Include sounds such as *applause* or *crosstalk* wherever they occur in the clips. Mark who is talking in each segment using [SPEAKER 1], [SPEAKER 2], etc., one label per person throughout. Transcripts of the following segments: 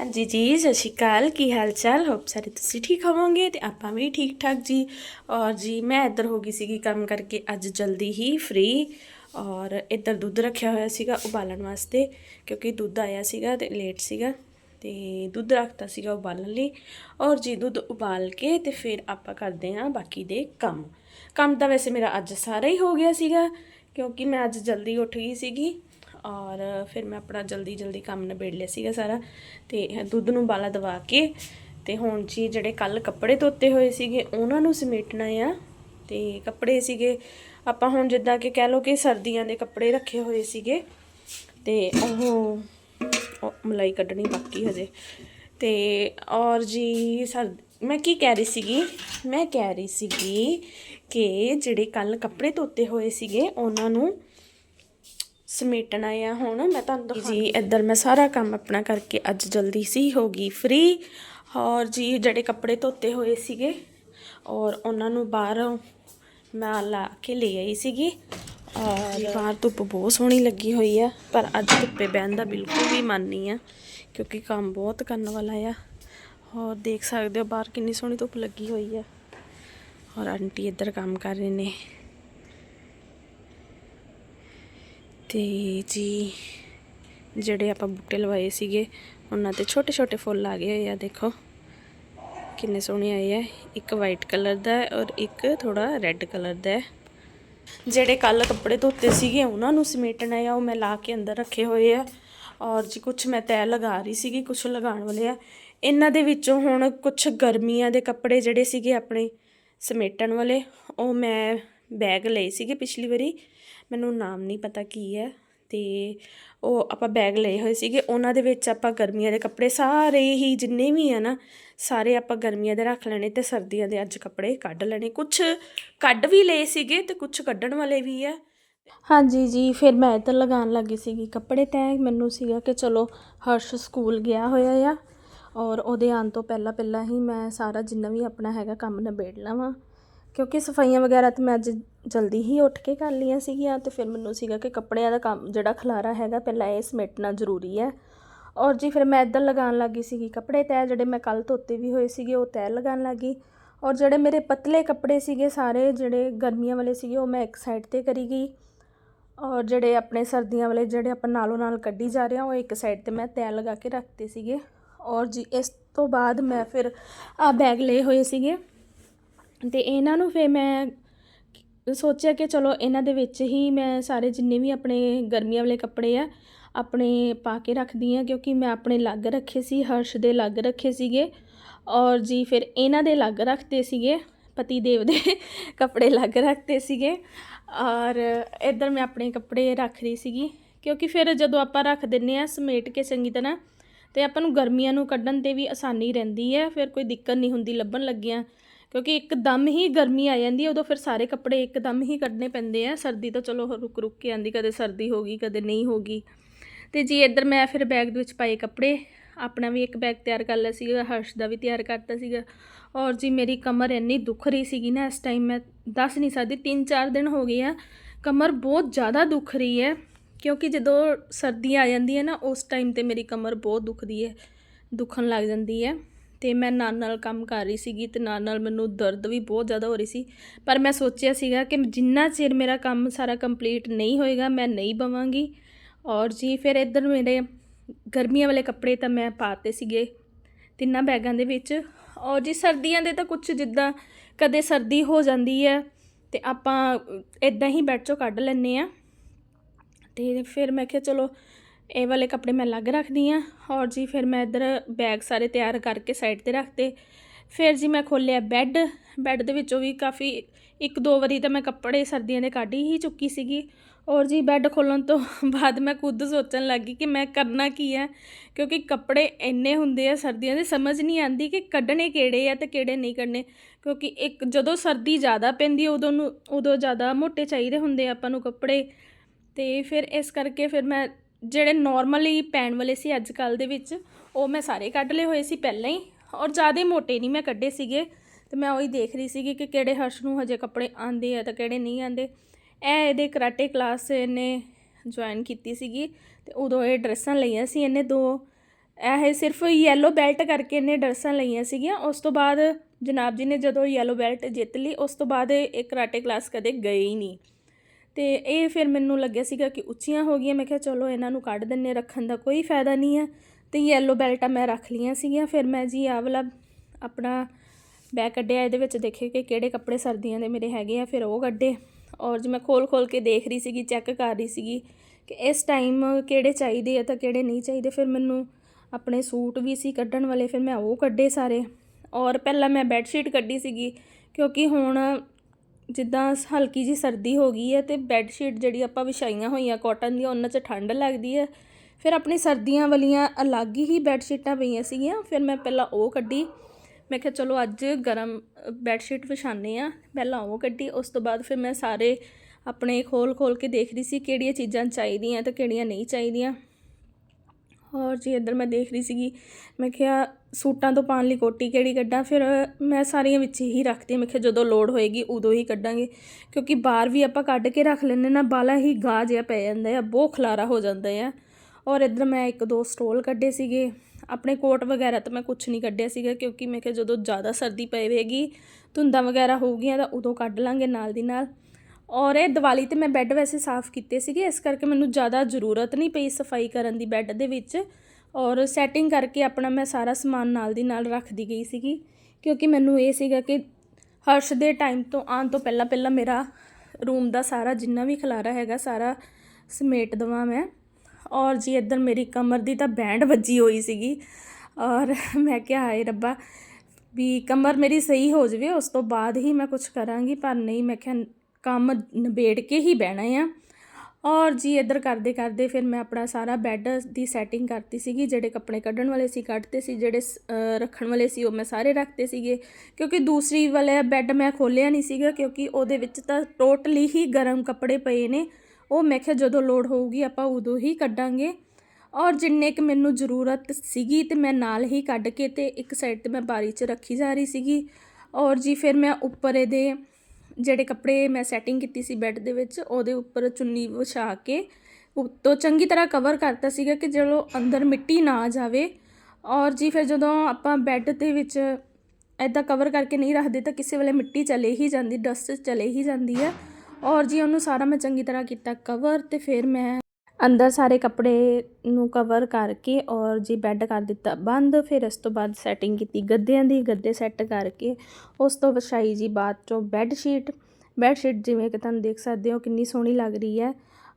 [SPEAKER 1] ਹਾਂਜੀ ਜੀ, ਸਤਿ ਸ਼੍ਰੀ ਅਕਾਲ। ਕੀ ਹਾਲ ਚਾਲ ਹੋਪ ਸਾਰੇ ਤੁਸੀਂ ਠੀਕ ਹੋਵੋਗੇ ਤੇ ਆਪਾਂ ਵੀ ਠੀਕ ਠਾਕ ਜੀ। ਔਰ ਜੀ, ਮੈਂ ਇੱਧਰ ਹੋ ਗਈ ਸੀਗੀ ਕੰਮ ਕਰਕੇ, ਅੱਜ ਜਲਦੀ ਹੀ ਫ੍ਰੀ ਔਰ ਇੱਧਰ ਦੁੱਧ ਰੱਖਿਆ ਹੋਇਆ ਸੀਗਾ ਉਬਾਲਣ ਵਾਸਤੇ, ਕਿਉਂਕਿ ਦੁੱਧ ਆਇਆ ਸੀਗਾ ਤੇ ਲੇਟ ਸੀਗਾ। ਤੇ ਦੁੱਧ ਰੱਖਤਾ ਸੀਗਾ ਉਬਾਲਣ ਲਈ। ਔਰ ਜੀ, ਦੁੱਧ ਉਬਾਲ ਕੇ ਤੇ ਫਿਰ ਆਪਾਂ ਕਰਦੇ ਹਾਂ ਬਾਕੀ ਦੇ ਕੰਮ। ਕੰਮ ਤਾਂ ਵੈਸੇ ਮੇਰਾ ਅੱਜ ਸਾਰਾ ਹੀ ਹੋ ਗਿਆ ਸੀਗਾ, ਕਿਉਂਕਿ ਮੈਂ ਅੱਜ ਜਲਦੀ ਉੱਠ ਗਈ ਸੀਗੀ। ਔਰ ਫਿਰ ਮੈਂ ਆਪਣਾ ਜਲਦੀ ਜਲਦੀ ਕੰਮ ਨਿਬੇੜ ਲਿਆ ਸੀਗਾ ਸਾਰਾ ਤੇ ਦੁੱਧ ਨੂੰ ਬਾਲਾ ਦਵਾ ਕੇ ਤੇ ਹੁਣ ਜੀ ਜਿਹੜੇ ਕੱਲ ਕੱਪੜੇ ਧੋਤੇ ਹੋਏ ਸੀਗੇ ਉਹਨਾਂ ਨੂੰ ਸਮੇਟਣਾ ਆ ਤੇ ਕੱਪੜੇ ਸੀਗੇ, ਆਪਾਂ ਹੁਣ ਜਿੱਦਾਂ ਕਿ ਕਹਿ ਲਓ ਕਿ ਸਰਦੀਆਂ ਦੇ ਕੱਪੜੇ ਰੱਖੇ ਹੋਏ ਸੀਗੇ ਤੇ ਉਹ ਮਲਾਈ ਕੱਢਣੀ ਬਾਕੀ ਹਜੇ। ਤੇ ਔਰ ਜੀ ਸਰ, ਮੈਂ ਕੀ ਕਹਿ ਰਹੀ ਸੀਗੀ, ਮੈਂ ਕਹਿ ਰਹੀ ਸੀਗੀ ਕਿ ਜਿਹੜੇ ਕੱਲ ਕੱਪੜੇ ਧੋਤੇ ਹੋਏ ਸੀਗੇ ਉਹਨਾਂ ਨੂੰ ਸਮੇਟਣਾ ਆ ਹੁਣ ਮੈਂ ਤੁਹਾਨੂੰ ਦਿਖਾਉਂਦੀ ਜੀ। ਇੱਧਰ ਮੈਂ ਸਾਰਾ ਕੰਮ ਆਪਣਾ ਕਰਕੇ ਅੱਜ ਜਲਦੀ ਸੀ ਹੋ ਗਈ ਫ੍ਰੀ ਔਰ ਜੀ ਜਿਹੜੇ ਕੱਪੜੇ ਧੋਤੇ ਹੋਏ ਸੀਗੇ ਔਰ ਉਹਨਾਂ ਨੂੰ ਬਾਹਰੋਂ ਮੈਂ ਲਾ ਕੇ ਲੈ ਆਈ ਸੀਗੀ। ਔਰ ਬਾਹਰ ਧੁੱਪ ਬਹੁਤ ਸੋਹਣੀ ਲੱਗੀ ਹੋਈ ਆ ਪਰ ਅੱਜ ਧੁੱਪੇ ਬਹਿਣ ਦਾ ਬਿਲਕੁਲ ਵੀ ਮਨ ਨਹੀਂ ਆ ਕਿਉਂਕਿ ਕੰਮ ਬਹੁਤ ਕਰਨ ਵਾਲਾ ਆ। ਔਰ ਦੇਖ ਸਕਦੇ ਹੋ ਬਾਹਰ ਕਿੰਨੀ ਸੋਹਣੀ ਧੁੱਪ ਲੱਗੀ ਹੋਈ ਆ। ਔਰ ਆਂਟੀ ਇੱਧਰ ਕੰਮ ਕਰ ਰਹੇ ਨੇ। ਤੇ ਜੀ, ਜਿਹੜੇ ਆਪਾਂ ਬੂਟੇ ਲਵਾਏ ਸੀਗੇ, ਉਹਨਾਂ ਤੇ ਛੋਟੇ ਛੋਟੇ ਫੁੱਲ ਆ ਗਏ ਹੋਏ ਆ, ਦੇਖੋ। ਕਿੰਨੇ ਸੋਹਣੇ ਆਏ ਆ। ਇੱਕ ਵਾਈਟ ਕਲਰ ਦਾ ਹੈ ਔਰ ਇੱਕ ਥੋੜਾ ਰੈੱਡ ਕਲਰ ਦਾ ਹੈ। ਜਿਹੜੇ ਕੱਲ ਕੱਪੜੇ ਧੋਤੇ ਸੀਗੇ, ਉਹਨਾਂ ਨੂੰ ਸਮੇਟਣਾ ਆ ਉਹ ਮੈਂ ਲਾ ਕੇ ਅੰਦਰ ਰੱਖੇ ਹੋਏ ਆ। ਔਰ ਜੀ ਕੁਝ ਮੈਂ ਤੈਅ ਲਗਾ ਰਹੀ ਸੀਗੀ ਕੁਝ ਲਗਾਉਣ ਵਾਲੇ ਆ। ਇਹਨਾਂ ਦੇ ਵਿੱਚੋਂ ਹੁਣ ਕੁਝ ਗਰਮੀਆਂ ਦੇ ਕੱਪੜੇ ਜਿਹੜੇ ਸੀਗੇ ਆਪਣੇ ਸਮੇਟਣ ਵਾਲੇ, ਉਹ ਮੈਂ ਬੈਗ ਲਏ ਸੀਗੇ ਪਿਛਲੀ ਵਾਰੀ। ਮੈਨੂੰ ਨਾਮ ਨਹੀਂ ਪਤਾ ਕੀ ਹੈ ਤੇ ਉਹ ਆਪਾਂ ਬੈਗ ਲਏ ਹੋਏ ਸੀਗੇ। ਉਹਨਾਂ ਦੇ ਵਿੱਚ ਆਪਾਂ ਗਰਮੀਆਂ ਦੇ ਕੱਪੜੇ ਸਾਰੇ ਹੀ ਜਿੰਨੇ ਵੀ ਆ ਨਾ, ਸਾਰੇ ਆਪਾਂ ਗਰਮੀਆਂ ਦੇ ਰੱਖ ਲੈਣੇ ਤੇ ਸਰਦੀਆਂ ਦੇ ਅੱਜ ਕੱਪੜੇ ਕੱਢ ਲੈਣੇ। ਕੁਝ ਕੱਢ ਵੀ ਲਏ ਸੀਗੇ ਤੇ ਕੁਝ ਕੱਢਣ ਵਾਲੇ ਵੀ ਆ। ਹਾਂਜੀ ਜੀ, ਫਿਰ ਮੈਂ ਇੱਧਰ ਲਗਾਉਣ ਲੱਗੀ ਸੀਗੀ ਕੱਪੜੇ ਤੈਅ ਮੈਨੂੰ ਸੀਗਾ ਕਿ ਚਲੋ ਹਰਸ਼ ਸਕੂਲ ਗਿਆ ਹੋਇਆ ਆ ਔਰ ਉਹਦੇ ਆਉਣ ਤੋਂ ਪਹਿਲਾਂ ਪਹਿਲਾਂ ਹੀ ਮੈਂ ਸਾਰਾ ਜਿੰਨਾ ਵੀ ਆਪਣਾ ਹੈਗਾ ਕੰਮ ਨਿਬੇੜ ਲਵਾਂ। ਕਿਉਂਕਿ ਸਫਾਈਆਂ ਵਗੈਰਾ ਤੇ ਮੈਂ ਅੱਜ ਜਲਦੀ ਹੀ ਉੱਠ ਕੇ ਕਰ ਲਈਆਂ ਸੀਗੀਆਂ ਤੇ ਫਿਰ ਮੈਨੂੰ ਸੀਗਾ ਕਿ ਕੱਪੜਿਆਂ ਦਾ ਕੰਮ ਜਿਹੜਾ ਖਲਾਰਾ ਹੈਗਾ ਪਹਿਲਾਂ ਇਹ ਸਮੇਟਣਾ ਜ਼ਰੂਰੀ ਹੈ। ਔਰ ਜੀ ਫਿਰ ਮੈਂ ਇੱਧਰ ਲਗਾਉਣ ਲੱਗੀ ਸੀਗੀ ਕੱਪੜੇ ਤੈਅ ਜਿਹੜੇ ਮੈਂ ਕੱਲ ਧੋਤੇ ਵੀ ਹੋਏ ਸੀਗੇ ਉਹ ਤੈਅ ਲਗਾਉਣ ਲੱਗੀ। ਔਰ ਜਿਹੜੇ ਮੇਰੇ ਪਤਲੇ ਕੱਪੜੇ ਸੀਗੇ ਸਾਰੇ ਜਿਹੜੇ ਗਰਮੀਆਂ ਵਾਲੇ ਸੀਗੇ ਉਹ ਮੈਂ ਇੱਕ ਸਾਈਡ ਤੇ ਕਰੀ ਗਈ। ਔਰ ਜਿਹੜੇ ਆਪਣੇ ਸਰਦੀਆਂ ਵਾਲੇ ਜਿਹੜੇ ਆਪਾਂ ਨਾਲੋਂ ਨਾਲ ਕੱਢੀ ਜਾ ਰਹੇ ਹਾਂ, ਉਹ ਇੱਕ ਸਾਈਡ ਤੇ ਮੈਂ ਤੈਅ ਲਗਾ ਕੇ ਰੱਖਤੇ ਸੀਗੇ। ਔਰ ਜੀ ਇਸ ਤੋਂ ਬਾਅਦ ਮੈਂ ਫਿਰ ਆ ਬੈਗ ਲਏ ਹੋਏ ਸੀਗੇ। ਤੇ ਇਹਨਾਂ ਨੂੰ ਫਿਰ ਮੈਂ ਸੋਚਿਆ ਕਿ ਚਲੋ ਇਹਨਾਂ ਦੇ ਵਿੱਚ ਹੀ ਮੈਂ ਸਾਰੇ ਜਿੰਨੇ ਵੀ ਆਪਣੇ ਗਰਮੀਆਂ ਵਾਲੇ ਕੱਪੜੇ ਆ, ਆਪਣੇ ਪਾ ਕੇ ਰੱਖਦੀ ਆ ਕਿਉਂਕਿ ਮੈਂ ਆਪਣੇ ਲੱਗ ਰੱਖੇ ਸੀ, ਹਰਸ਼ ਦੇ ਲੱਗ ਰੱਖੇ ਸੀਗੇ ਔਰ ਜੀ ਫਿਰ ਇਹਨਾਂ ਦੇ ਲੱਗ ਰੱਖਤੇ ਸੀਗੇ, ਪਤੀ ਦੇਵ ਦੇ *laughs* ਕੱਪੜੇ ਲੱਗ ਰੱਖਤੇ ਸੀਗੇ ਔਰ ਇੱਧਰ ਮੈਂ ਆਪਣੇ ਕੱਪੜੇ ਰੱਖ ਰਹੀ ਸੀਗੀ ਕਿਉਂਕਿ ਫਿਰ ਜਦੋਂ ਆਪਾਂ ਰੱਖ ਦਿੰਨੇ ਆ ਸਮੇਟ ਕੇ ਚੰਗੀ ਤਰ੍ਹਾਂ ਤੇ ਆਪਾਂ ਨੂੰ ਗਰਮੀਆਂ ਨੂੰ ਕੱਢਣ ਤੇ ਵੀ ਆਸਾਨੀ ਰਹਿੰਦੀ ਹੈ, ਫਿਰ ਕੋਈ ਦਿੱਕਤ ਨਹੀਂ ਹੁੰਦੀ, ਲੱਭਣ ਲੱਗਿਆਂ ਕਿਉਂਕਿ ਇੱਕਦਮ ਹੀ ਗਰਮੀ ਆ ਜਾਂਦੀ ਹੈ, ਉਦੋਂ ਫਿਰ ਸਾਰੇ ਕੱਪੜੇ ਇੱਕਦਮ ਹੀ ਕੱਢਣੇ ਪੈਂਦੇ ਆ। ਸਰਦੀ ਤਾਂ ਚਲੋ ਰੁਕ ਰੁਕ ਕੇ ਆਂਦੀ, ਕਦੇ ਸਰਦੀ ਹੋ ਗਈ, ਕਦੇ ਨਹੀਂ ਹੋ ਗਈ। ਤੇ ਜੀ ਇੱਧਰ ਮੈਂ ਫਿਰ ਬੈਗ ਦੇ ਵਿੱਚ ਪਾਏ ਕੱਪੜੇ, ਆਪਣਾ ਵੀ ਇੱਕ ਬੈਗ ਤਿਆਰ ਕਰ ਲਿਆ ਸੀਗਾ, ਹਰਸ਼ ਦਾ ਵੀ ਤਿਆਰ ਕਰਤਾ ਸੀਗਾ। ਔਰ ਜੀ ਮੇਰੀ ਕਮਰ ਇੰਨੀ ਦੁਖ ਰਹੀ ਸੀਗੀ ਨਾ, ਇਸ ਟਾਈਮ ਮੈਂ ਦੱਸ ਨਹੀਂ ਸਕਦੀ 3-4 ਦਿਨ ਹੋ ਗਏ ਆ, ਕਮਰ ਬਹੁਤ ਜ਼ਿਆਦਾ ਦੁਖ ਰਹੀ ਹੈ। ਕਿਉਂਕਿ ਜਦੋਂ ਸਰਦੀ ਆ ਜਾਂਦੀ ਹੈ ਨਾ, ਉਸ ਟਾਈਮ ਤੇ ਮੇਰੀ ਕਮਰ ਬਹੁਤ ਦੁਖਦੀ ਹੈ, ਦੁਖਣ ਲੱਗ ਜਾਂਦੀ ਹੈ। ਤੇ ਮੈਂ ਨਾਲ ਨਾਲ ਕੰਮ ਕਰ ਰਹੀ ਸੀਗੀ ਤੇ ਨਾਲ ਨਾਲ ਮੈਨੂੰ ਦਰਦ ਵੀ ਬਹੁਤ ਜ਼ਿਆਦਾ ਹੋ ਰਹੀ ਸੀ। ਪਰ ਮੈਂ ਸੋਚਿਆ ਸੀਗਾ ਕਿ ਜਿੰਨਾ ਚਿਰ ਮੇਰਾ ਕੰਮ ਸਾਰਾ ਕੰਪਲੀਟ ਨਹੀਂ ਹੋਏਗਾ, ਮੈਂ ਨਹੀਂ ਬਵਾਂਗੀ। ਔਰ ਜੀ, ਫਿਰ ਇੱਧਰ ਮੇਰੇ ਗਰਮੀਆਂ ਵਾਲੇ ਕੱਪੜੇ ਤਾਂ ਮੈਂ ਪਾਤੇ ਸੀਗੇ, ਤਿੰਨਾਂ ਬੈਗਾਂ ਦੇ ਵਿੱਚ। ਔਰ ਜੀ, ਸਰਦੀਆਂ ਦੇ ਤਾਂ ਕੁਝ ਜਿੱਦਾਂ ਕਦੇ ਸਰਦੀ ਹੋ ਜਾਂਦੀ ਹੈ ਤੇ ਆਪਾਂ ਇਦਾਂ ਹੀ ਬੈਡ ਚੋਂ ਕੱਢ ਲੈਂਦੇ ਆ ਤੇ ਫਿਰ ਮੈਂ ਕਿਹਾ ਚਲੋ ਇਹ ਵਾਲੇ ਕੱਪੜੇ ਮੈਂ ਅਲੱਗ ਰੱਖਦੀ ਆ ਔਰ ਜੀ ਫਿਰ ਮੈਂ ਇੱਧਰ ਬੈਗ ਸਾਰੇ ਤਿਆਰ ਕਰਕੇ ਸਾਈਡ ਤੇ ਰੱਖਤੇ। ਫਿਰ ਜੀ ਮੈਂ ਖੋਲਿਆ ਬੈੱਡ ਬੈੱਡ ਦੇ ਵਿੱਚੋਂ ਵੀ ਕਾਫੀ ਇੱਕ ਦੋ ਵਾਰੀ ਤਾਂ ਮੈਂ ਕੱਪੜੇ ਸਰਦੀਆਂ ਦੇ ਕੱਢ ਹੀ ਚੁੱਕੀ ਸੀਗੀ। ਔਰ ਜੀ ਬੈੱਡ ਖੋਲਣ ਤੋਂ *laughs* ਬਾਅਦ ਮੈਂ ਖੁਦ ਸੋਚਣ ਲੱਗੀ ਕਿ ਮੈਂ ਕਰਨਾ ਕੀ ਹੈ? ਕਿਉਂਕਿ ਕੱਪੜੇ ਇੰਨੇ ਹੁੰਦੇ ਆ ਸਰਦੀਆਂ ਦੇ, ਸਮਝ ਨਹੀਂ ਆਂਦੀ ਕਿ ਕੱਢਣੇ ਕਿਹੜੇ ਆ ਤੇ ਕਿਹੜੇ ਨਹੀਂ ਕੱਢਣੇ। ਕਿਉਂਕਿ ਇੱਕ ਜਦੋਂ ਸਰਦੀ ਜ਼ਿਆਦਾ ਪੈਂਦੀ ਉਦੋਂ ਨੂੰ, ਉਦੋਂ ਜ਼ਿਆਦਾ ਮੋਟੇ ਚਾਹੀਦੇ ਹੁੰਦੇ ਆ ਆਪਾਂ ਨੂੰ ਕੱਪੜੇ। ਤੇ ਫਿਰ ਇਸ ਕਰਕੇ ਫਿਰ ਮੈਂ ਜਿਹੜੇ ਨਾਰਮਲੀ ਪੈਣ ਵਾਲੇ ਸੀ ਅੱਜ ਕੱਲ ਦੇ ਵਿੱਚ, ਉਹ ਮੈਂ ਸਾਰੇ ਕੱਢ ਲਏ ਹੋਏ ਸੀ ਪਹਿਲਾਂ ਹੀ ਔਰ ਜ਼ਿਆਦਾ ਮੋਟੇ ਨਹੀਂ ਮੈਂ ਕੱਢੇ ਸੀਗੇ। ਤੇ ਮੈਂ ਉਹੀ ਦੇਖ ਰਹੀ ਸੀਗੀ ਕਿ ਕਿਹੜੇ ਹਰਸ਼ ਨੂੰ ਹਜੇ ਕੱਪੜੇ ਆਂਦੇ ਆ ਤਾਂ ਕਿਹੜੇ ਨਹੀਂ ਆਂਦੇ ਇਹ ਇਹਦੇ ਕਰਾਟੇ ਕਲਾਸ ਇਹਨੇ ਜੁਆਇਨ ਕੀਤੀ ਸੀਗੀ ਤੇ ਉਦੋਂ ਇਹ ਡਰੈਸਾਂ ਲਈਆਂ ਸੀ ਇਹਨੇ ਦੋ। ਇਹ ਸਿਰਫ ਯੈਲੋ ਬੈਲਟ ਕਰਕੇ ਇਹਨੇ ਡਰਸਾਂ ਲਈਆਂ ਸੀਗੀਆਂ। ਉਸ ਤੋਂ ਬਾਅਦ ਜਨਾਬ ਜੀ ਨੇ ਜਦੋਂ ਯੈਲੋ ਬੈਲਟ ਜਿੱਤ ਲਈ, ਉਸ ਤੋਂ ਬਾਅਦ ਇਹ ਕਰਾਟੇ ਕਲਾਸ ਕਦੇ ਗਏ ਹੀ ਨਹੀਂ। ਤੇ ਇਹ ਫਿਰ ਮੈਨੂੰ ਲੱਗਿਆ ਸੀਗਾ ਕਿ ਉੱਚੀਆਂ ਹੋ ਗਈਆਂ। ਮੈਂ ਕਿਹਾ, ਚਲੋ, ਇਹਨਾਂ ਨੂੰ ਕੱਢ ਦਿੰਨੇ ਰੱਖਣ ਦਾ ਕੋਈ ਫਾਇਦਾ ਨਹੀਂ ਹੈ ਤੇ ਯੈਲੋ ਬੈਲਟਾਂ ਮੈਂ ਰੱਖ ਲਈਆਂ ਸੀਗੀਆਂ। ਫਿਰ ਮੈਂ ਜੀ ਆਹ ਵਾਲਾ ਆਪਣਾ ਬੈਗ ਕੱਢਿਆ, ਇਹਦੇ ਵਿੱਚ ਦੇਖੇ ਕਿ ਕਿਹੜੇ ਕੱਪੜੇ ਸਰਦੀਆਂ ਦੇ ਮੇਰੇ ਹੈਗੇ ਆ, ਫਿਰ ਉਹ ਕੱਢੇ। ਔਰ ਜੇ ਮੈਂ ਖੋਲ ਖੋਲ ਕੇ ਦੇਖ ਰਹੀ ਸੀਗੀ, ਚੈੱਕ ਕਰ ਰਹੀ ਸੀਗੀ ਕਿ ਇਸ ਟਾਈਮ ਕਿਹੜੇ ਚਾਹੀਦੇ ਆ ਤਾਂ ਕਿਹੜੇ ਨਹੀਂ ਚਾਹੀਦੇ। ਫਿਰ ਮੈਨੂੰ ਆਪਣੇ ਸੂਟ ਵੀ ਸੀ ਕੱਢਣ ਵਾਲੇ, ਫਿਰ ਮੈਂ ਉਹ ਕੱਢੇ ਸਾਰੇ। ਔਰ ਪਹਿਲਾਂ ਮੈਂ ਬੈੱਡ ਸ਼ੀਟ ਕੱਢੀ ਸੀਗੀ, ਕਿਉਂਕਿ ਹੁਣ ਜਿੱਦਾਂ ਹਲਕੀ ਜੀ ਸਰਦੀ ਹੋ ਗਈ ਹੈ ਤੇ ਬੈੱਡ ਸ਼ੀਟ ਜਿਹੜੀ ਆਪਾਂ ਵਿਛਾਈਆਂ ਹੋਈਆਂ ਕਾਟਨ ਦੀਆਂ, ਉਹਨਾਂ 'ਚ ਠੰਡ ਲੱਗਦੀ ਹੈ। ਫਿਰ ਆਪਣੀ ਸਰਦੀਆਂ ਵਾਲੀਆਂ ਅਲੱਗ ਹੀ ਬੈੱਡ ਸ਼ੀਟਾਂ ਪਈਆਂ ਸੀਗੀਆਂ, ਫਿਰ ਮੈਂ ਪਹਿਲਾਂ ਉਹ ਕੱਢੀ। ਮੈਂ ਕਿਹਾ ਚਲੋ ਅੱਜ ਗਰਮ ਬੈੱਡ ਸ਼ੀਟ ਵਿਛਾਉਂਦੇ ਆ ਪਹਿਲਾਂ ਉਹ ਕੱਢੀ, ਉਸ ਤੋਂ ਬਾਅਦ ਫਿਰ ਮੈਂ ਸਾਰੇ ਆਪਣੇ ਖੋਲ ਖੋਲ ਕੇ ਦੇਖ ਰਹੀ ਸੀ ਕਿਹੜੀਆਂ ਚੀਜ਼ਾਂ ਚਾਹੀਦੀਆਂ ਤੇ ਕਿਹੜੀਆਂ ਨਹੀਂ ਚਾਹੀਦੀਆਂ। ਔਰ ਜੀ ਇੱਧਰ ਮੈਂ ਦੇਖ ਰਹੀ ਸੀਗੀ, ਮੈਂ ਕਿਹਾ ਸੂਟਾਂ ਤੋਂ ਪਾਉਣ ਲਈ ਕੋਟੀ ਕਿਹੜੀ ਕੱਢਾਂ? ਫਿਰ ਮੈਂ ਸਾਰੀਆਂ ਵਿੱਚ ਹੀ ਰੱਖਦੀ ਮੈਂ ਕਿਹਾ ਜਦੋਂ ਲੋੜ ਹੋਏਗੀ ਉਦੋਂ ਹੀ ਕੱਢਾਂਗੇ। ਕਿਉਂਕਿ ਬਾਹਰ ਵੀ ਆਪਾਂ ਕੱਢ ਕੇ ਰੱਖ ਲੈਂਦੇ ਨਾ ਬਾਲਾ ਹੀ ਗਾਹ ਜਿਹਾ ਪੈ ਜਾਂਦਾ ਆ, ਬਹੁਤ ਖਲਾਰਾ ਹੋ ਜਾਂਦਾ ਆ। ਔਰ ਇੱਧਰ ਮੈਂ ਇੱਕ ਦੋ ਸਟੋਲ ਕੱਢੇ ਸੀਗੇ। ਆਪਣੇ ਕੋਟ ਵਗੈਰਾ ਤਾਂ ਮੈਂ ਕੁਝ ਨਹੀਂ ਕੱਢਿਆ ਸੀਗਾ, ਕਿਉਂਕਿ ਮੈਂ ਕਿਹਾ ਜਦੋਂ ਜ਼ਿਆਦਾ ਸਰਦੀ ਪਵੇਗੀ ਧੁੰਦਾਂ ਵਗੈਰਾ ਹੋਊਗੀਆਂ ਤਾਂ ਉਦੋਂ ਕੱਢ ਲਾਂਗੇ ਨਾਲ ਦੀ ਨਾਲ। ਔਰ ਇਹ ਦੀਵਾਲੀ ਤੇ ਮੈਂ ਬੈੱਡ ਵੈਸੇ ਸਾਫ਼ ਕੀਤੇ ਸੀਗੇ, ਇਸ ਕਰਕੇ ਮੈਨੂੰ ਜ਼ਿਆਦਾ ਜ਼ਰੂਰਤ ਨਹੀਂ ਪਈ ਸਫ਼ਾਈ ਕਰਨ ਦੀ ਬੈੱਡ ਦੇ ਵਿੱਚ। ਔਰ ਸੈਟਿੰਗ ਕਰਕੇ ਆਪਣਾ ਮੈਂ ਸਾਰਾ ਸਮਾਨ ਨਾਲ ਦੀ ਨਾਲ ਰੱਖਦੀ ਗਈ ਸੀਗੀ, ਕਿਉਂਕਿ ਮੈਨੂੰ ਇਹ ਸੀਗਾ ਕਿ ਹਰਸ਼ ਦੇ ਟਾਈਮ ਤੋਂ ਆਉਣ ਤੋਂ ਪਹਿਲਾਂ ਪਹਿਲਾਂ ਮੇਰਾ ਰੂਮ ਦਾ ਸਾਰਾ ਜਿੰਨਾ ਵੀ ਖਲਾਰਾ ਹੈਗਾ, ਸਾਰਾ ਸਮੇਟ ਦਵਾਂ ਮੈਂ। ਔਰ ਜੀ ਇੱਧਰ ਮੇਰੀ ਕਮਰ ਦੀ ਤਾਂ ਬੈਂਡ ਵੱਜੀ ਹੋਈ ਸੀਗੀ। ਔਰ ਮੈਂ ਕਿਹਾ, ਹਾਏ ਰੱਬਾ, ਵੀ ਕਮਰ ਮੇਰੀ ਸਹੀ ਹੋ ਜਾਵੇ, ਉਸ ਤੋਂ ਬਾਅਦ ਹੀ ਮੈਂ ਕੁਝ ਕਰਾਂਗੀ। ਪਰ ਨਹੀਂ, ਮੈਂ ਕਿਹਾ ਕੰਮ ਨਿਬੇੜ ਕੇ ਹੀ ਬਹਿਣਾ ਆ। ਔਰ ਜੀ ਇੱਧਰ ਕਰਦੇ ਕਰਦੇ ਫਿਰ ਮੈਂ ਆਪਣਾ ਸਾਰਾ ਬੈੱਡ ਦੀ ਸੈਟਿੰਗ ਕਰਤੀ ਸੀਗੀ, ਜਿਹੜੇ ਕੱਪੜੇ ਕੱਢਣ ਵਾਲੇ ਸੀ ਕੱਢਤੇ ਸੀ, ਜਿਹੜੇ ਸ- ਰੱਖਣ ਵਾਲੇ ਸੀ ਉਹ ਮੈਂ ਸਾਰੇ ਰੱਖਤੇ ਸੀਗੇ। ਕਿਉਂਕਿ ਦੂਸਰੀ ਵਾਲਾ ਬੈੱਡ ਮੈਂ ਖੋਲਿਆ ਨਹੀਂ ਸੀਗਾ, ਕਿਉਂਕਿ ਉਹਦੇ ਵਿੱਚ ਤਾਂ ਟੋਟਲੀ ਹੀ ਗਰਮ ਕੱਪੜੇ ਪਏ ਨੇ। ਉਹ ਮੈਂ ਕਿਹਾ ਜਦੋਂ ਲੋੜ ਹੋਊਗੀ ਆਪਾਂ ਉਦੋਂ ਹੀ ਕੱਢਾਂਗੇ। ਔਰ ਜਿੰਨੇ ਕਿ ਮੈਨੂੰ ਜ਼ਰੂਰਤ ਸੀਗੀ ਤੇ ਮੈਂ ਨਾਲ ਹੀ ਕੱਢ ਕੇ ਤੇ ਇੱਕ ਸਾਈਡ ਤੇ ਮੈਂ ਬਾਰੀ 'ਚ ਰੱਖੀ ਜਾ ਰਹੀ ਸੀਗੀ। ਔਰ ਜੀ ਫਿਰ ਮੈਂ ਉੱਪਰ ਇਹਦੇ ਜਿਹੜੇ ਕੱਪੜੇ ਮੈਂ ਸੈਟਿੰਗ ਕੀਤੀ ਸੀ ਬੈੱਡ ਦੇ ਵਿੱਚ, ਉਹਦੇ ਉੱਪਰ ਚੁੰਨੀ ਵਿਛਾ ਕੇ, ਉੱਤੋਂ ਚੰਗੀ ਤਰ੍ਹਾਂ ਕਵਰ ਕਰਤਾ ਸੀਗਾ ਕਿ ਜਦੋਂ ਅੰਦਰ ਮਿੱਟੀ ਨਾ ਜਾਵੇ। ਔਰ ਜੀ ਫਿਰ ਜਦੋਂ ਆਪਾਂ ਬੈੱਡ ਦੇ ਵਿੱਚ ਐਦਾਂ ਕਵਰ ਕਰਕੇ ਨਹੀਂ ਰੱਖਦੇ ਤਾਂ ਕਿਸੇ ਵੇਲੇ ਮਿੱਟੀ ਚਲੇ ਹੀ ਜਾਂਦੀ ਡਸਟ ਚਲੇ ਹੀ ਜਾਂਦੀ ਹੈ। ਔਰ ਜੀ ਉਹਨੂੰ ਸਾਰਾ ਮੈਂ ਚੰਗੀ ਤਰ੍ਹਾਂ ਕੀਤਾ ਕਵਰ ਤੇ ਫਿਰ ਮੈਂ ਅੰਦਰ ਸਾਰੇ ਕੱਪੜੇ ਨੂੰ ਕਵਰ ਕਰਕੇ ਔਰ ਜੀ ਬੈੱਡ ਕਰ ਦਿੱਤਾ, ਬੰਦ, ਫਿਰ ਇਸ ਤੋਂ ਬਾਅਦ ਸੈਟਿੰਗ ਕੀਤੀ ਗੱਦਿਆਂ ਦੀ, ਗੱਦੇ ਸੈੱਟ ਕਰਕੇ ਉਸ ਤੋਂ ਵਿਛਾਈ ਜੀ ਬਾਅਦ ਚੋਂ ਬੈੱਡ ਸ਼ੀਟ ਬੈੱਡ ਸ਼ੀਟ ਜਿਵੇਂ ਕਿ ਤੁਹਾਨੂੰ ਦੇਖ ਸਕਦੇ ਹੋ ਕਿੰਨੀ ਸੋਹਣੀ ਲੱਗ ਰਹੀ ਹੈ।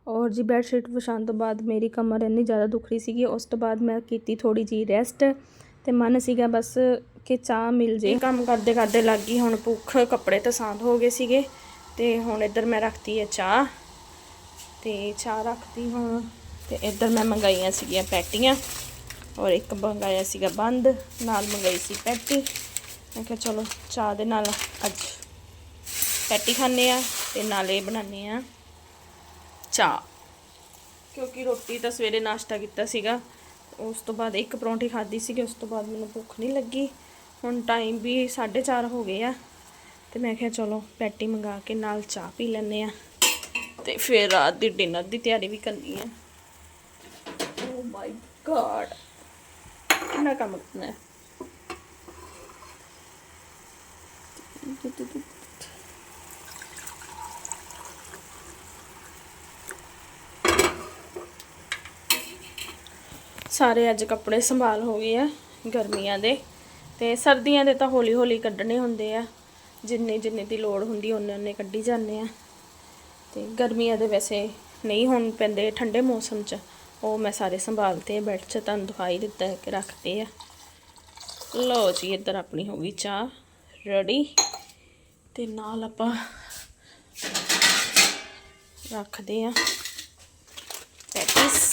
[SPEAKER 1] ਔਰ ਜੀ ਬੈੱਡ ਸ਼ੀਟ ਵਿਛਾਉਣ ਤੋਂ ਬਾਅਦ ਮੇਰੀ ਕਮਰ ਇੰਨੀ ਜ਼ਿਆਦਾ ਦੁਖ ਰਹੀ ਸੀਗੀ, ਉਸ ਤੋਂ ਬਾਅਦ ਮੈਂ ਕੀਤੀ ਥੋੜੀ ਜੀ ਰੈਸਟ ਤੇ ਮਨ ਸੀਗਾ ਬਸ ਕਿ ਚਾਹ ਮਿਲ ਜੇ। ਕੰਮ ਕਰਦੇ ਕਰਦੇ ਲੱਗ ਗਈ, ਹੁਣ ਭੁੱਖ ਕੱਪੜੇ ਤਾਂ ਸਾਂਭ ਹੋ ਗਏ ਸੀਗੇ ਤੇ ਹੁਣ ਇੱਧਰ ਮੈਂ ਰੱਖਤੀ ਹੈ ਚਾਹ। ਤੇ ਚਾਹ ਰੱਖਦੀ ਹੁਣ ਤੇ ਇੱਧਰ ਮੈਂ ਮੰਗਾਈਆਂ ਸੀਗੀਆਂ ਪੈਟੀਆਂ ਔਰ ਇੱਕ ਮੰਗਾਇਆ ਸੀਗਾ ਬੰਦ, ਨਾਲ ਮੰਗਾਈ ਸੀ ਪੈਟੀ। ਮੈਂ ਕਿਹਾ ਚਲੋ ਚਾਹ ਦੇ ਨਾਲ ਅੱਜ ਪੈਟੀ ਖਾਣੇ ਆ ਤੇ ਨਾਲ ਇਹ ਬਣਾਉਂਦੇ ਆ ਚਾਹ। ਕਿਉਂਕਿ ਰੋਟੀ ਤਾਂ ਸਵੇਰੇ ਨਾਸ਼ਤਾ ਕੀਤਾ ਸੀਗਾ, ਉਸ ਤੋਂ ਬਾਅਦ ਇੱਕ ਪਰੌਂਠੀ ਖਾਧੀ ਸੀਗੀ, ਉਸ ਤੋਂ ਬਾਅਦ ਮੈਨੂੰ ਭੁੱਖ ਨਹੀਂ ਲੱਗੀ। ਹੁਣ ਟਾਈਮ ਵੀ 4:30 ਹੋ ਗਏ ਆ ਤੇ ਮੈਂ ਕਿਹਾ ਚਲੋ ਪੈਟੀ ਮੰਗਾ ਕੇ ਨਾਲ ਚਾਹ ਪੀ ਲੈਂਦੇ ਆ ਤੇ ਫਿਰ ਰਾਤ ਦੀ ਡਿਨਰ ਦੀ ਤਿਆਰੀ ਵੀ ਕਰਨੀ ਹੈ। ਓ ਮਾਈ ਗॉड ਕਿੰਨਾ ਕੰਮ ਕਰਨਾ ਹੈ। ਸਾਰੇ ਅੱਜ ਕੱਪੜੇ ਸੰਭਾਲ ਹੋ ਗਏ ਆ ਗਰਮੀਆਂ ਦੇ ਤੇ ਸਰਦੀਆਂ ਦੇ ਤਾਂ ਹੌਲੀ ਹੌਲੀ ਕੱਢਣੇ ਹੁੰਦੇ ਆ। ਜਿੰਨੇ ਜਿੰਨੇ ਦੀ ਲੋੜ ਹੁੰਦੀ ਉਹਨੇ ਉਹਨੇ ਕੱਢੀ ਜਾਂਦੇ ਆ। ਤੇ ਗਰਮੀਆਂ ਦੇ ਵੈਸੇ ਨਹੀਂ ਹੁਣ ਪੈਂਦੇ, ਠੰਡੇ ਮੌਸਮ 'ਚ। ਉਹ ਮੈਂ ਸਾਰੇ ਸੰਭਾਲਤੇ ਬੈਠ 'ਚ ਤੁਹਾਨੂੰ ਦਿਖਾਈ ਦਿੱਤਾ ਕਿ ਰੱਖਦੇ ਆ। ਲਓ ਜੀ, ਇੱਧਰ ਆਪਣੀ ਹੋ ਗਈ ਚਾਹ, ਰੈਡੀ। ਤੇ ਨਾਲ ਆਪਾਂ ਰੱਖਦੇ ਆ ਪੈਟਿਸ।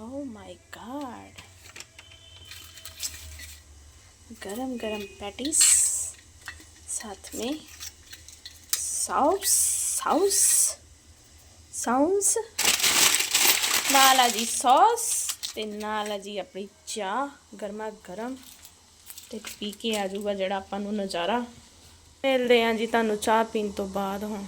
[SPEAKER 1] ਓ oh ਮਾਈ ਗਾਡ ਗਰਮ ਗਰਮ ਪੈਟਿਸ। साथ में सॉस सॉस ਸੌਂਸ ਨਾਲ ਆ ਜੀ ਸੌਸ ਤੇ ਨਾਲ ਆ ਜੀ ਆਪਣੀ ਚਾਹ ਗਰਮਾ ਗਰਮ ਤੇ ਪੀ ਕੇ ਆ ਜਾਊਗਾ ਜਿਹੜਾ ਆਪਾਂ ਨੂੰ ਨਜ਼ਾਰਾ ਮਿਲਦੇ ਆ ਜੀ ਤੁਹਾਨੂੰ ਚਾਹ ਪੀਣ ਤੋਂ ਬਾਅਦ ਹੁਣ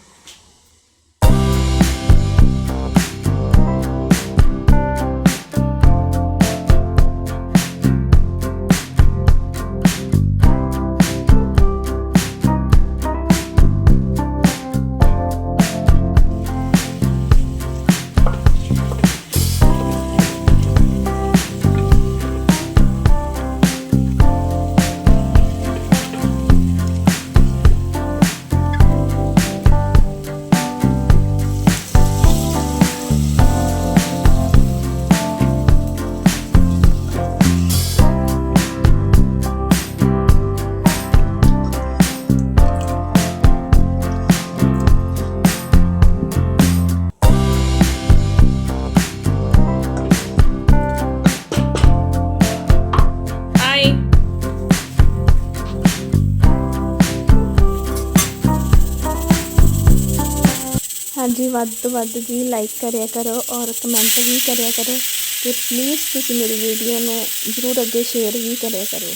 [SPEAKER 1] ਜੀ ਵੱਧ ਤੋਂ ਵੱਧ ਜੀ ਲਾਈਕ ਕਰਿਆ ਕਰੋ ਔਰ ਕਮੈਂਟ ਵੀ ਕਰਿਆ ਕਰੋ ਅਤੇ ਪਲੀਜ਼ ਤੁਸੀਂ ਮੇਰੀ ਵੀਡੀਓ ਨੂੰ ਜ਼ਰੂਰ ਅੱਗੇ ਸ਼ੇਅਰ ਵੀ ਕਰਿਆ ਕਰੋ।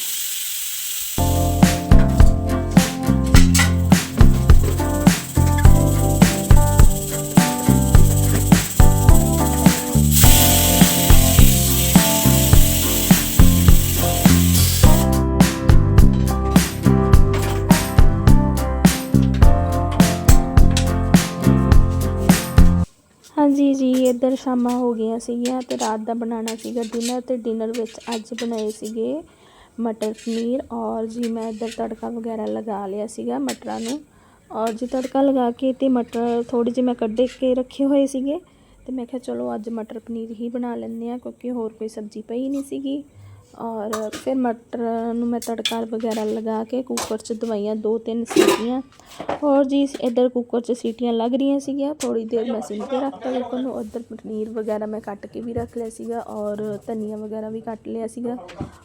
[SPEAKER 1] ਸ਼ਾਮਾਂ ਹੋ ਗਈਆਂ ਸੀਗੀਆਂ ਤੇ ਰਾਤ ਦਾ ਬਣਾਉਣਾ ਸੀਗਾ ਡਿਨਰ ਤੇ ਡਿਨਰ ਵਿੱਚ ਅੱਜ ਬਣਾਏ ਸੀਗੇ ਮਟਰ ਪਨੀਰ ਔਰ ਜੀ ਮੈਂ ਇੱਧਰ ਤੜਕਾ ਵਗੈਰਾ ਲਗਾ ਲਿਆ ਸੀਗਾ ਮਟਰਾਂ ਨੂੰ ਔਰ ਜੀ ਤੜਕਾ ਲਗਾ ਕੇ ਤੇ ਮਟਰ ਥੋੜੀ ਜਿਹੀ ਮੈਂ ਕੱਢੇ ਕੇ ਰੱਖੇ ਹੋਏ ਸੀਗੇ ਤੇ ਮੈਂ ਕਿਹਾ ਚਲੋ ਅੱਜ ਮਟਰ ਪਨੀਰ ਹੀ ਬਣਾ ਲੈਂਦੇ ਆ ਕਿਉਂਕਿ ਹੋਰ ਕੋਈ ਸਬਜ਼ੀ ਪਈ ਨਹੀਂ ਸੀਗੀ। ਔਰ ਫਿਰ ਮਟਰ ਨੂੰ ਮੈਂ ਤੜਕਾ ਵਗੈਰਾ ਲਗਾ ਕੇ ਕੁੱਕਰ 'ਚ ਦਵਾਈਆਂ ਦੋ ਤਿੰਨ ਸੀਟੀਆਂ। ਔਰ ਜੀ, ਇੱਧਰ ਕੁੱਕਰ 'ਚ ਸੀਟੀਆਂ ਲੱਗ ਰਹੀਆਂ ਸੀਗੀਆਂ। ਥੋੜੀ ਦੇਰ ਮੈਂ ਸਿਮ ਤੇ ਰੱਖਤਾ ਕੁੱਕਰ ਨੂੰ। ਉੱਧਰ ਪਨੀਰ ਵਗੈਰਾ ਮੈਂ ਕੱਟ ਕੇ ਵੀ ਰੱਖ ਲਿਆ ਸੀਗਾ ਔਰ ਧਨੀਆ ਵਗੈਰਾ ਵੀ ਕੱਟ ਲਿਆ ਸੀਗਾ।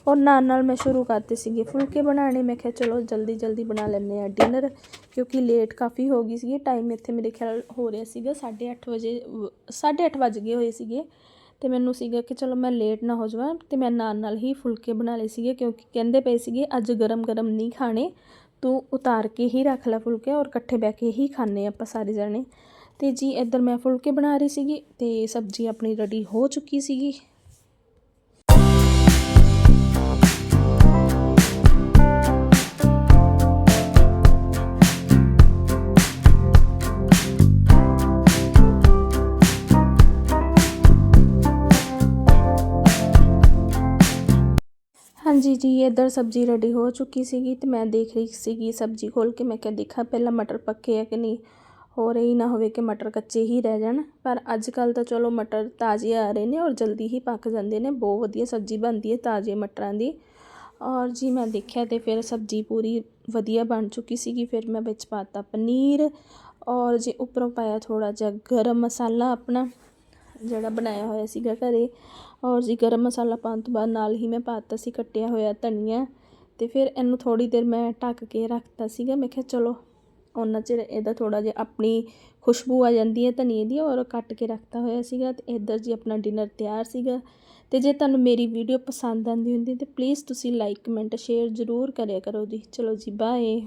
[SPEAKER 1] ਔਰ ਨਾਲ ਨਾਲ ਮੈਂ ਸ਼ੁਰੂ ਕਰਤੇ ਸੀਗੇ ਫੁਲਕੇ ਬਣਾਉਣੇ। ਮੈਂ ਕਿਹਾ ਚਲੋ ਜਲਦੀ ਜਲਦੀ ਬਣਾ ਲੈਂਦੇ ਆ ਡਿਨਰ ਕਿਉਂਕਿ ਲੇਟ ਕਾਫੀ ਹੋ ਗਈ ਸੀਗੀ। ਟਾਈਮ ਇੱਥੇ ਮੇਰੇ ਖਿਆਲ ਹੋ ਰਿਹਾ ਸੀਗਾ 8:30 ਵਜੇ 8:30 ਵੱਜ ਗਏ ਹੋਏ ਸੀਗੇ। ਤੇ ਮੈਨੂੰ ਸੀਗਾ ਕਿ ਚਲੋ ਮੈਂ ਲੇਟ ਨਾ ਹੋ ਜਾਵਾਂ ਤੇ ਮੈਂ ਨਾਲ ਨਾਲ ਹੀ ਫੁਲਕੇ ਬਣਾ ਲਏ ਸੀਗੇ ਕਿਉਂਕਿ ਕਹਿੰਦੇ ਪਏ ਸੀਗੇ, ਅੱਜ ਗਰਮ ਗਰਮ ਨਹੀਂ ਖਾਣੇ, ਤੂੰ ਉਤਾਰ ਕੇ ਹੀ ਰੱਖ ਲੈ ਫੁਲਕੇ ਔਰ ਇਕੱਠੇ ਬਹਿ ਕੇ ਹੀ ਖਾਣੇ ਆਪਾਂ ਸਾਰੇ ਜਣੇ। ਤੇ ਜੀ ਇੱਧਰ ਮੈਂ ਫੁਲਕੇ ਬਣਾ ਰਹੀ ਸੀਗੀ ਤੇ ਸਬਜ਼ੀ ਆਪਣੀ ਰੈਡੀ ਹੋ ਚੁੱਕੀ ਸੀਗੀ। ਹਾਂਜੀ ਜੀ, ਇੱਧਰ ਸਬਜ਼ੀ ਰੈਡੀ ਹੋ ਚੁੱਕੀ ਸੀਗੀ ਤੇ ਮੈਂ ਦੇਖ ਰਹੀ ਸੀਗੀ ਸਬਜ਼ੀ ਖੋਲ ਕੇ। ਮੈਂ ਕਿਹਾ, ਦੇਖਾਂ ਪਹਿਲਾਂ ਮਟਰ ਪੱਕੇ ਆ ਕਿ ਨਹੀਂ? ਹੋ ਇਹ ਨਾ ਹੋਵੇ ਕਿ ਮਟਰ ਕੱਚੇ ਹੀ ਰਹਿ ਜਾਣ। ਪਰ ਅੱਜ ਕੱਲ ਤਾਂ ਚਲੋ ਮਟਰ ਤਾਜ਼ੇ ਆ ਰਹੇ ਨੇ ਔਰ ਜਲਦੀ ਹੀ ਪੱਕ ਜਾਂਦੇ ਨੇ। ਬਹੁਤ ਵਧੀਆ ਸਬਜ਼ੀ ਬਣਦੀ ਹੈ ਤਾਜ਼ੇ ਮਟਰਾਂ ਦੀ। ਔਰ ਜੀ, ਮੈਂ ਦੇਖਿਆ ਤੇ ਫਿਰ ਸਬਜ਼ੀ ਪੂਰੀ ਵਧੀਆ ਬਣ ਚੁੱਕੀ ਸੀਗੀ। ਫਿਰ ਮੈਂ ਵਿੱਚ ਪਾਤਾ ਪਨੀਰ ਔਰ ਜੀ ਉੱਪਰੋਂ ਪਾਇਆ ਥੋੜਾ ਜਿਹਾ ਗਰਮ ਮਸਾਲਾ ਆਪਣਾ। ਜਿਹੜਾ ਬਣਾਇਆ ਹੋਇਆ ਸੀਗਾ ਘਰੇ। ਔਰ ਜੀ ਗਰਮ ਮਸਾਲਾ ਪਾਉਣ ਤੋਂ ਬਾਅਦ ਨਾਲ ਹੀ ਮੈਂ ਪਾਤਾ ਸੀ ਕੱਟਿਆ ਹੋਇਆ ਧਨੀਆ। ਤੇ ਫਿਰ ਇਹਨੂੰ ਥੋੜੀ ਦੇਰ ਮੈਂ ਢੱਕ ਕੇ ਰੱਖਤਾ ਸੀਗਾ। ਮੈਂ ਕਿਹਾ ਚਲੋ ਉਹਨਾਂ ਚਿਰ ਇਹਦਾ ਥੋੜਾ ਜਿਹਾ ਆਪਣੀ ਖੁਸ਼ਬੂ ਆ ਜਾਂਦੀ ਹੈ ਧਨੀਏ ਦੀ ਔਰ ਕੱਟ ਕੇ ਰੱਖਤਾ ਹੋਇਆ ਸੀਗਾ ਤੇ ਇੱਧਰ ਜੀ ਆਪਣਾ ਡਿਨਰ ਤਿਆਰ ਸੀਗਾ। ਤੇ ਜੇ ਤੁਹਾਨੂੰ ਮੇਰੀ ਵੀਡੀਓ ਪਸੰਦ ਆਉਂਦੀ ਹੁੰਦੀ ਤੇ ਪਲੀਜ਼ ਤੁਸੀਂ ਲਾਈਕ ਕਮੈਂਟ ਸ਼ੇਅਰ ਜ਼ਰੂਰ ਕਰਿਆ ਕਰੋ ਜੀ। ਚਲੋ ਜੀ ਬਾਏ